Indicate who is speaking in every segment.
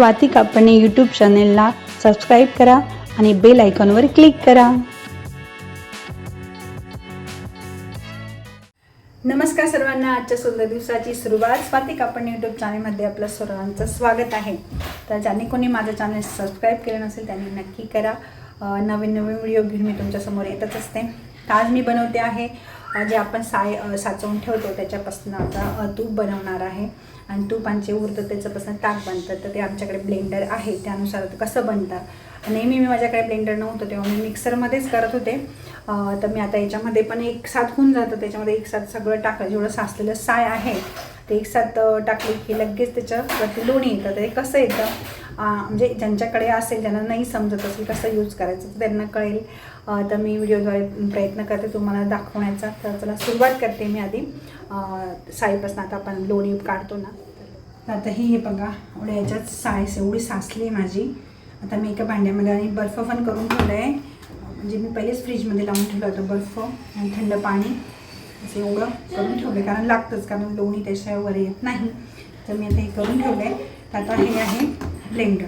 Speaker 1: Swati Kapane YouTube चॅनेलला subscribe करा आणि बेल आयकॉनवर क्लिक करा. नमस्कार सर्वांना आजच्या सुंदर दिवसाची सुरुवात स्वाती कापण यूट्यूब चॅनलमध्ये आपलं सर्वांचं स्वागत आहे. तर ज्यांनी कोणी माझं चॅनल सबस्क्राईब केलं नसेल त्यांनी नक्की करा. नवीन नवीन व्हिडिओ घेऊन मी तुमच्यासमोर येतच असते. आज मी बनवते आहे जे आपण साय साचवून ठेवतो त्याच्यापासून आता तूप बनवणार आहे. आणि तुपांचे उरतं त्याच्यापासून ताक बनतात तर ते आमच्याकडे ब्लेंडर आहे. त्यानुसार कसं बनतात नेहमी मी माझ्याकडे ब्लेंडर नव्हतं तेव्हा मी मिक्सरमध्येच करत होते. तर मी आता याच्यामध्ये पण एक साथ होऊन जातं. त्याच्यामध्ये एक साथ सगळं टाकलं. जेवढं साचलेलं साय आहे ते एक साथ टाकले की लगेच त्याच्यावरती लोणी येतं. तर कसं येतं? म्हणजे ज्यांच्याकडे असेल ज्यांना नाही समजत असेल कसं यूज करायचं तर त्यांना कळेल. तर मी व्हिडिओद्वारे प्रयत्न करते तुम्हाला दाखवण्याचा. तर चला सुरुवात करते मी आधी. साईपासून आता आपण लोणी काढतो ना. तर आता ही हे बघा एवढ्या याच्यात सायस एवढी साचली आहे माझी. आता मी एका भांड्यामध्ये आणि बर्फ पण करून ठेवलं आहे म्हणजे मी पहिलेच फ्रीजमध्ये लावून ठेवलं होतं बर्फ आणि थंड पाणी. असं एवढं करून ठेवलं कारण लागतंच कारण लोणी त्याच्यावर येत नाही. तर मी आता हे करून ठेवलं आहे तर आता हे आहे ब्लेंडर.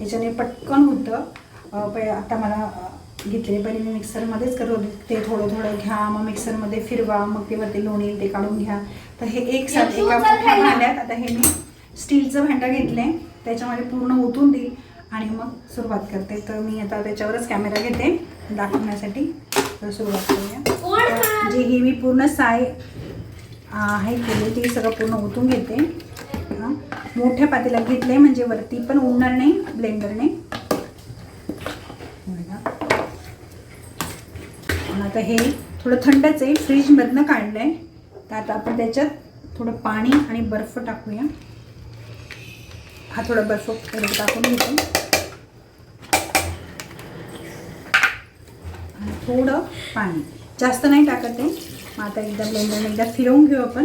Speaker 1: याच्याने पटकन होतं. प आता मला अं, घेतले पहिले मी मिक्सरमध्येच करत होते. ते थोडं थोडं घ्या मग मिक्सरमध्ये फिरवा मग ते वरती लोणी ते काढून घ्या. तर हे एक साथ एका मोठ्या भांड्यात आता हे मी स्टीलचं भांडं घेतलं आहे त्याच्यामध्ये पूर्ण ओतून देईल आणि मग सुरुवात करते. तर मी आता त्याच्यावरच कॅमेरा घेते. दाखवण्यासाठी तर सुरुवात करूया. जी ही मी पूर्ण साय आहे केली ती सगळं पूर्ण ओतून घेते. मोठ्या पातेल्यात घेतले म्हणजे वरती पण उडणार नाही ब्लेंडरने आता हे थोडं थंडच आहे. फ्रीजमधनं काढलं आहे तर आता आपण त्याच्यात थोडं पाणी आणि बर्फ टाकूया. हा थोडा बर्फ टाकून घेतो. आणि थोडं पाणी. जास्त नाही टाकत आहे. मग आता एकदा ब्लेंडरने एकदा फिरवून घेऊ आपण.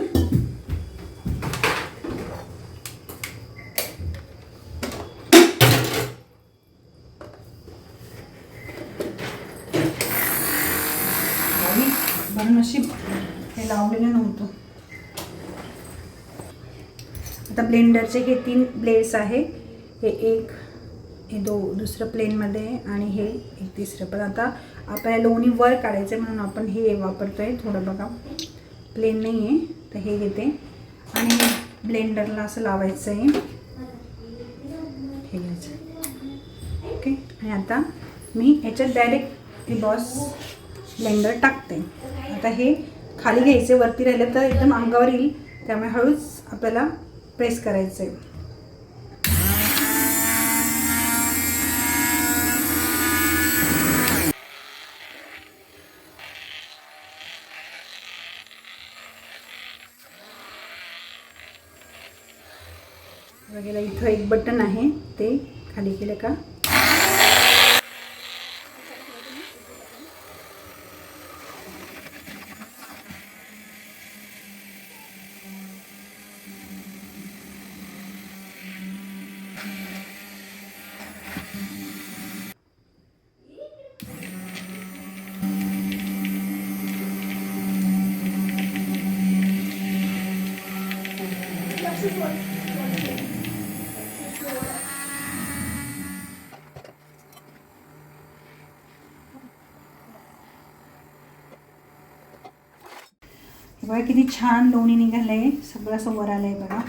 Speaker 1: आणि बरं नशीब हे लावलेलं नव्हतं. आता ब्लेंडरचे हे तीन ब्लेड्स आहे. हे एक हे दो दुसरं प्लेनमध्ये आहे आणि हे एक तिसरं. पण आता आपल्याला लोणी वर काढायचं आहे म्हणून आपण हे वापरतो आहे थोडं बघा. प्लेन नाही आहे तर हे घेते. आणि ब्लेंडरला असं लावायचं आहे हे घ्यायचं ओके. आणि आता मी याच्यात डायरेक्ट हे बॉस ब्लेंडर टाकते. आता हे खाली घ्यायचे वरती राहिलं तर एकदम अंगावर येईल. त्यामुळे हळूच आपल्याला प्रेस करायचं आहे बघायला इथं एक बटन आहे ते खाली केलं का? बघा किती छान लोणी निघालं आहे सगळं असं वर आलं आहे बघा.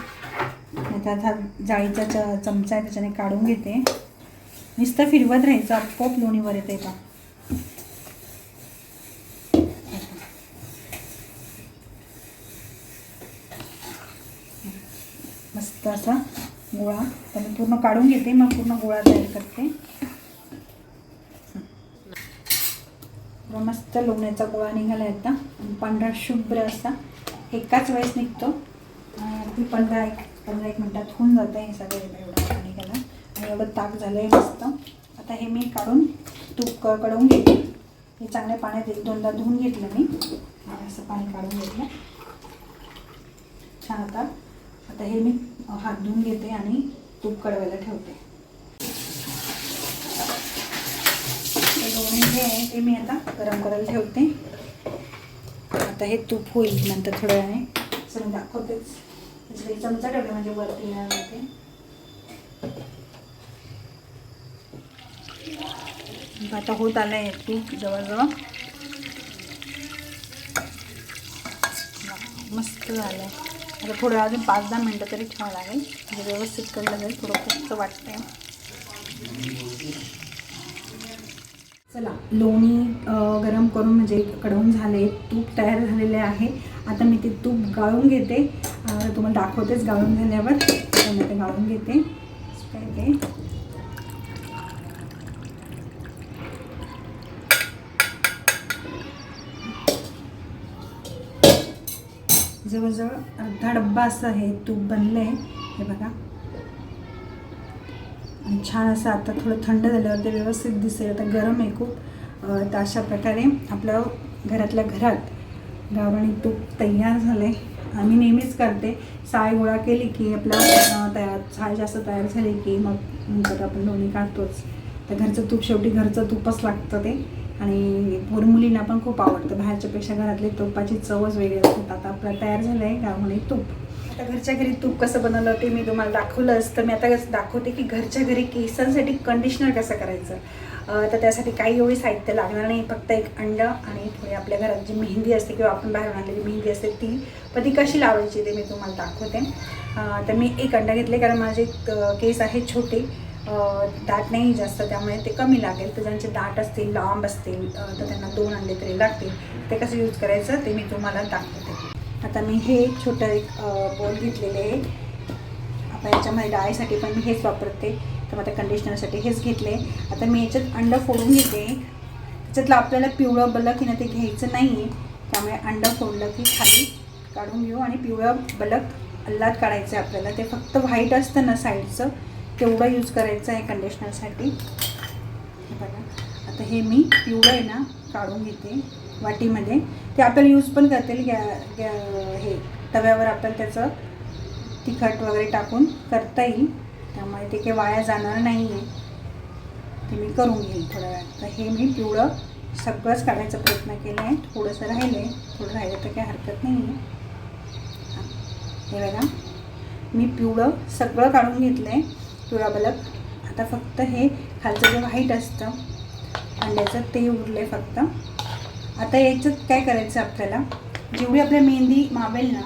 Speaker 1: नाही तर आता जाळीचा च चमचा आहे त्याच्याने काढून घेते. नुसतं फिरवत राहायचं आपोआप लोणी वर येते का मस्त असा गोळा. तर मी पूर्ण काढून घेते मग पूर्ण गोळा तयार करते. बघा, मस्त लोण्याचा गोळा निघाला आहे आता. पांढरा शुभ्र असा एकाच वेळेस निघतो. अगदी पंधरा एक पंधरा एक मिनटात होऊन जातं हे सगळं एवढं एवढा निघाला. आणि एवढं ताक झालं आहे मस्त. आता हे मी काढून तूप क कडवून घेते. हे चांगल्या पाण्यात एक दोनदा धुवून घेतलं मी. असं पाणी काढून घेतलं. छान आता. आता हे मी हात धुवून घेते आणि तूप कडवायला ठेवते. आणि हे आहे ते मी आता गरम करायला ठेवते. आता हे तूप होईल नंतर थोड्या वेळाने. चल दाखवतेच. चमचा ठेवते म्हणजे वरती येणार होते आता होत आलं आहे तूप जवळजवळ. मस्त झालं आहे आता थोडं अजून पाच दहा मिनटं तरी ठेवावं लागेल. म्हणजे व्यवस्थित कडलं जाईल थोडं खूपच वाटतं चला लोणी गरम करून म्हणजे कडवून झाले तूप तयार झालेले आहे. आता मी ते तूप गाळून घेते. तुम्हाला दाखवतेच गाळून झाल्यावर. मी ते गाळून घेते. काय ते. जवळजवळ अर्धा डब्बा असं हे तूप बनलं आहे हे बघा. आणि छान असं आता थोडं थंड झाल्यावर ते व्यवस्थित दिसेल. आता गरम आहे खूप. तर अशा प्रकारे आपलं घरातल्या घरात गावराणी तूप तयार झालं आहे आम्ही नेहमीच करते. साय गोळा केली की आपलं तयार साय जास्त तयार झाली की मग नंतर आपण दोन्ही काढतोच. तर घरचं तूप शेवटी घरचं तूपच लागतं ते. आणि पोर मुलींना पण खूप आवडतं. बाहेरच्यापेक्षा घरातली तुपाची चवच वेगळी असतात आता आपलं तयार झालं आहे गावराणी तूप. आता घरच्या घरी तूप कसं बनवलं ते मी तुम्हाला दाखवलंच. तर मी आता कसं दाखवते की घरच्या घरी केसांसाठी कंडिशनर कसं करायचं. तर त्यासाठी काही एवढी साहित्य लागणार नाही. फक्त एक अंड आणि थोडी आपल्या घरात जी मेहंदी असते किंवा आपण बाहेर आणलेली मेहंदी असते ती पण ती कशी लावायची ते मी तुम्हाला दाखवते. तर मी एक अंडा घेतले कारण माझे केस आहेत छोटे. दाट नाही जास्त त्यामुळे ते कमी लागेल. तर ज्यांचे दाट असतील लांब असतील तर त्यांना दोन अंडे तरी लागतील. ते कसं यूज करायचं ते मी तुम्हाला दाखवते. आता मी हे एक छोटं एक बोल घेतलेले आहे. आपण याच्यामध्ये डाळीसाठी पण मी हेच वापरते. तर मग त्या कंडिशनरसाठी हेच घेतले. आता मी याच्यात अंडं फोडून घेते. त्याच्यातलं आपल्याला पिवळं बलक ना ते घ्यायचं नाही आहे त्यामुळे अंडं फोडलं की खाली काढून घेऊ आणि पिवळं बलक अल्लाद काढायचं आहे आपल्याला. ते फक्त व्हाईट असतं ना साईडचं तेवढं यूज करायचं आहे कंडिशनरसाठी हे बघा. आता हे मी पिवळं आहे ना काढून घेते वाटीमध्ये. ते आपल्याला यूज पण करता येईल गॅ गॅ हे. तव्यावर आपल्याला त्याचं तिखट वगैरे टाकून करता येईल त्यामुळे ते काही वाया जाणार नाही आहे ते मी करून घेईल थोड्या वेळात. तर हे मी पिवळं सगळंच काढायचा प्रयत्न केला आहे. थोडंसं राहिलं आहे थोडं राहिलं तर काही हरकत नाही आहे हे बघा. मी पिवळं सगळं काढून घेतलं आहे पिवळा बलक आता फक्त हे खालचं जे व्हाईट असतं अंड्याचं ते उरलं आहे फक्त. आता याच्यात काय करायचं आपल्याला? जेवढी आपल्या मेहंदी मावेल ना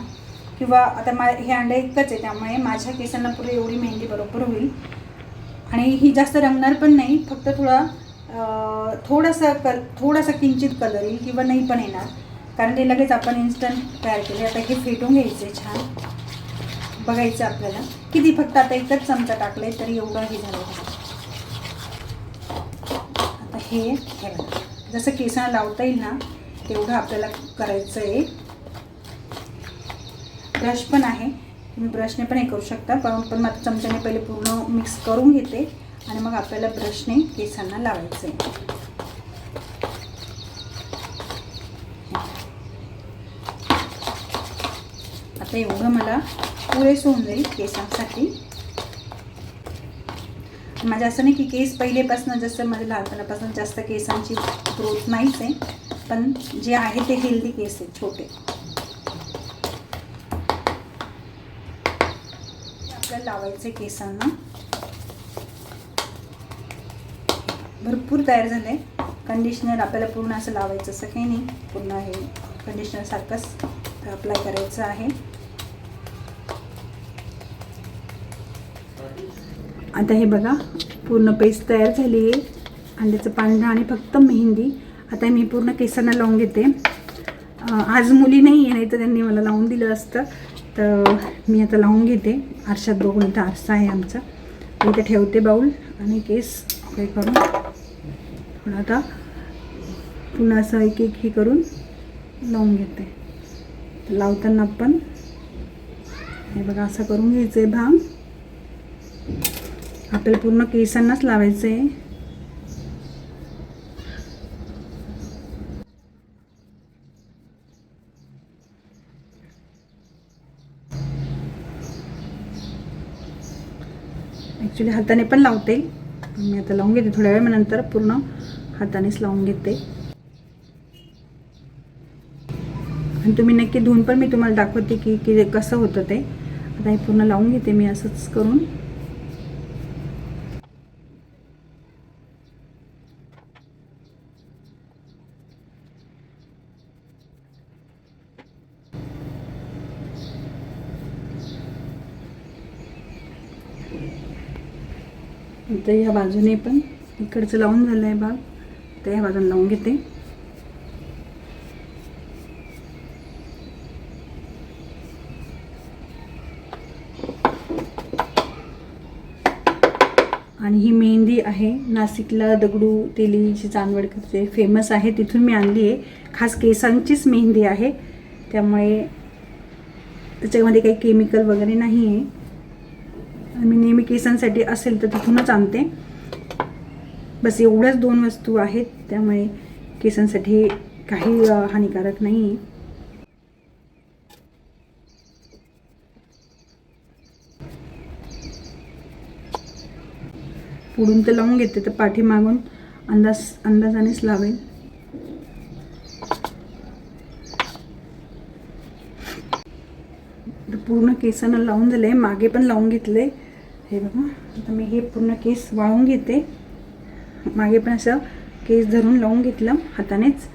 Speaker 1: किंवा आता मा हे अंडं एकच आहे त्यामुळे माझ्या केसांना पुढे एवढी मेहंदी बरोबर होईल. आणि ही जास्त रंगणार पण नाही फक्त थोडा थोडासा कल थोडासा किंचित कलर येईल किंवा नाही पण येणार. कारण ते लगेच आपण इन्स्टंट तयार केले. आता हे फेटून घ्यायचे छान. बघायचं आपल्याला. किती फक्त आता एकच चमचा टाकले तरी एवढं हे झालं आता हे हे जसं केसांना लावता येईल ना तेवढं आपल्याला करायचं आहे ब्रश पण आहे. तुम्ही ब्रशने पण हे करू शकता पण पण मग चमच्याने पहिले पूर्ण मिक्स करून घेते आणि मग आपल्याला ब्रशने केसांना लावायचं आहे आता एवढं मला पुरेसं होऊन जाईल केसांसाठी. म्हणजे असं नाही की केस पहिलेपासून जसं माझ्या लहानपणापासून जास्त केसांची ग्रोथ नाहीच आहे पण जे आहे ते हेल्दी केस आहेत छोटे. आपल्याला लावायचे केसांना. भरपूर तयार झालं आहे कंडिशनर आपल्याला पूर्ण असं लावायचं असं काही नाही. पूर्ण हे कंडिशनर सारखंच अप्लाय करायचं आहे. आता हे बघा पूर्ण पेस्ट तयार झाली आहे. अंड्याचं पांढरं आणि फक्त मेहंदी. आता मी पूर्ण केसांना लावून घेते. आज मुली नाही आहे नाही तर त्यांनी मला लावून दिलं असतं. तर मी आता लावून घेते. आरशात बघून इथं आरसा आहे आमचा. मी इथे ठेवते बाऊल आणि केस. हे करून. थोडं आता पुन्हा असं एक एक हे करून लावून घेते. लावताना पण हे बघा असं करून घ्यायचं आहे भांग. आपल्याला पूर्ण केसांनाच लावायचं आहे ॲक्च्युली हाताने पण लावते. मी आता लावून घेते थोड्या वेळ नंतर पूर्ण हातानेच लावून घेते. आणि तुम्ही नक्की धुवून पण मी तुम्हाला दाखवते की की कसं होतं ते. आता हे पूर्ण लावून घेते मी असंच करून. तर ह्या बाजूने पण इकडचं लावून झालं आहे बाग तर ह्या बाजूने लावून घेते. आणि ही मेहंदी आहे. नाशिकला दगडू तेलीची चांदवडकरचे फेमस आहे. तिथून मी आणली आहे. खास केसांचीच मेहंदी आहे. त्यामुळे त्याच्यामध्ये काही केमिकल वगैरे नाही आहे मी नेहमी केसांसाठी असेल तर तिथूनच आणते. बस एवढ्याच दोन वस्तू आहेत त्यामुळे केसांसाठी काही हानिकारक नाही आहे पुढून तर लावून घेते तर पाठीमागून अंदाज अंदाजानेच लावेल तर पूर्ण केसांना लावून झाले मागे पण लावून घेतले. हे बघा आता मी हे पूर्ण केस वाळून घेते. मागे पण असं केस धरून लावून घेतलं हातानेच.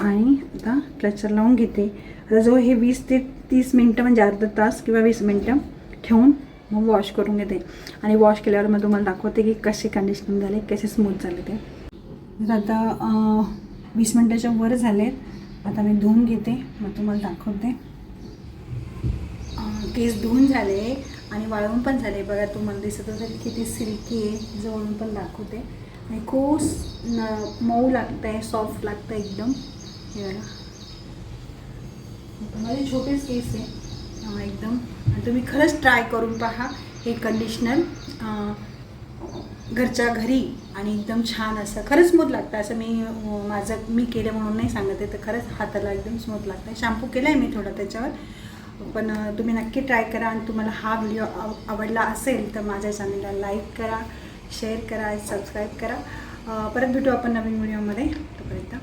Speaker 1: आणि आता क्लचर लावून घेते. आता जो हे वीस ते तीस मिनटं म्हणजे अर्धा तास किंवा वीस मिनटं ठेवून मग वॉश करून घेते. आणि वॉश केल्यावर मग तुम्हाला दाखवते की कसे कंडिशन झाले कसे स्मूथ झाले ते. तर आता वीस मिनटाच्या वर झाले आता मी धुवून घेते. मग तुम्हाला दाखवते. केस धुवून झाले आणि वाळवून पण झाले. बघा तुम्हाला दिसत असेल किती सिल्की आहे. जवळून पण दाखवते. आणि खूप न मऊ लागतं आहे सॉफ्ट लागतं एकदम. हे बघा. माझे छोटेच केस आहे. एकदम. आणि तुम्ही खरंच ट्राय करून पहा. हे कंडिशनर घरच्या घरी आणि एकदम छान असं. खरंच स्मूथ लागतं. असं मी माझं मी केलं म्हणून नाही सांगत आहे तर खरंच हाताला एकदम स्मूथ लागतं शॅम्पू केला आहे मी थोडा त्याच्यावर. पण तुम्ही नक्की ट्राय करा आणि तुम्हाला हा व्हिडिओ आव आवडला असेल तर माझ्या चॅनलला लाईक करा शेअर करा सबस्क्राईब करा. परत भेटू आपण नवीन व्हिडिओमध्ये तोपर्यंत